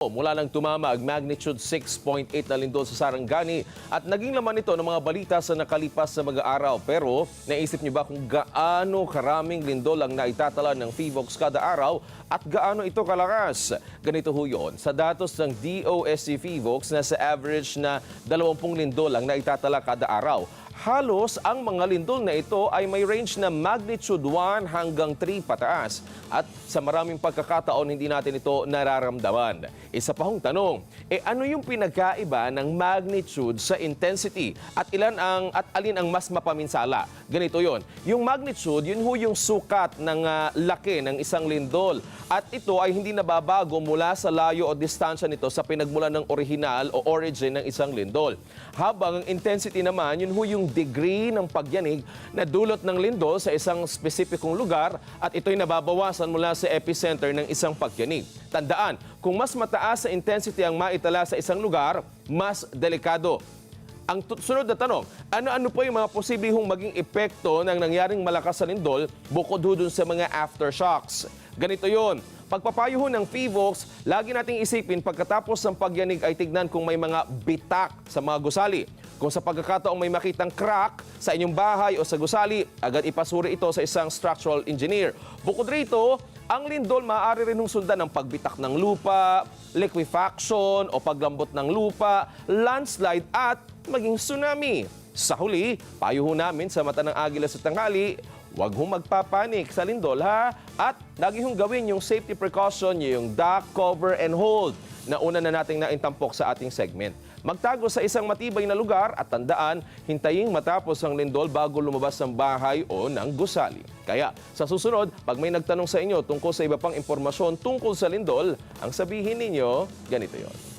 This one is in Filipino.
Mula nang tumama ang magnitude 6.8 na lindol sa Sarangani at naging laman ito ng mga balita sa nakalipas na mga araw. Pero naisip niyo ba kung gaano karaming lindol ang naitatala ng PHIVOX kada araw at gaano ito kalakas? Ganito ho yun. Sa datos ng DOSC PHIVOX, nasa average na 20 lindol ang naitatala kada araw. Halos ang mga lindol na ito ay may range na magnitude 1 hanggang 3 pataas at sa maraming pagkakataon hindi natin ito nararamdaman. Isa pa hong tanong, e ano yung pinagkaiba ng magnitude sa intensity at ilan ang at alin ang mas mapaminsala? Ganito yon. Yung magnitude, yun ho yung sukat ng ah, laki ng isang lindol at ito ay hindi nababago mula sa layo o distansya nito sa pinagmulan ng original o origin ng isang lindol. Habang ang intensity naman, yun ho yung degree ng pagyanig na dulot ng lindol sa isang spesipikong lugar at ito'y nababawasan mula sa epicenter ng isang pagyanig. Tandaan, kung mas mataas sa intensity ang maitala sa isang lugar, mas delikado ang sunod na tanong, ano-ano po yung mga posibleng maging epekto ng nangyaring malakas sa lindol bukod ho dun sa mga aftershocks? Ganito yon. Pagpapayo ng PVOX, lagi nating isipin pagkatapos ng pagyanig ay tignan kung may mga bitak sa mga gusali. Kung sa pagkakataong may makitang crack sa inyong bahay o sa gusali, agad ipasuri ito sa isang structural engineer. Bukod rito, ang lindol maaari rin hong sundan ng pagbitak ng lupa, liquefaction o paglambot ng lupa, landslide at maging tsunami. Sa huli, payo ho namin sa mata ng agila sa tanghali, huwag hong magpapanik sa lindol ha at lagi hong gawin yung safety precaution, yung duck, cover and hold na una na nating naintampok sa ating segment. Magtago sa isang matibay na lugar at tandaan, hintayin matapos ang lindol bago lumabas ng bahay o ng gusali. Kaya sa susunod, pag may nagtanong sa inyo tungkol sa iba pang impormasyon tungkol sa lindol, ang sabihin ninyo, ganito yon.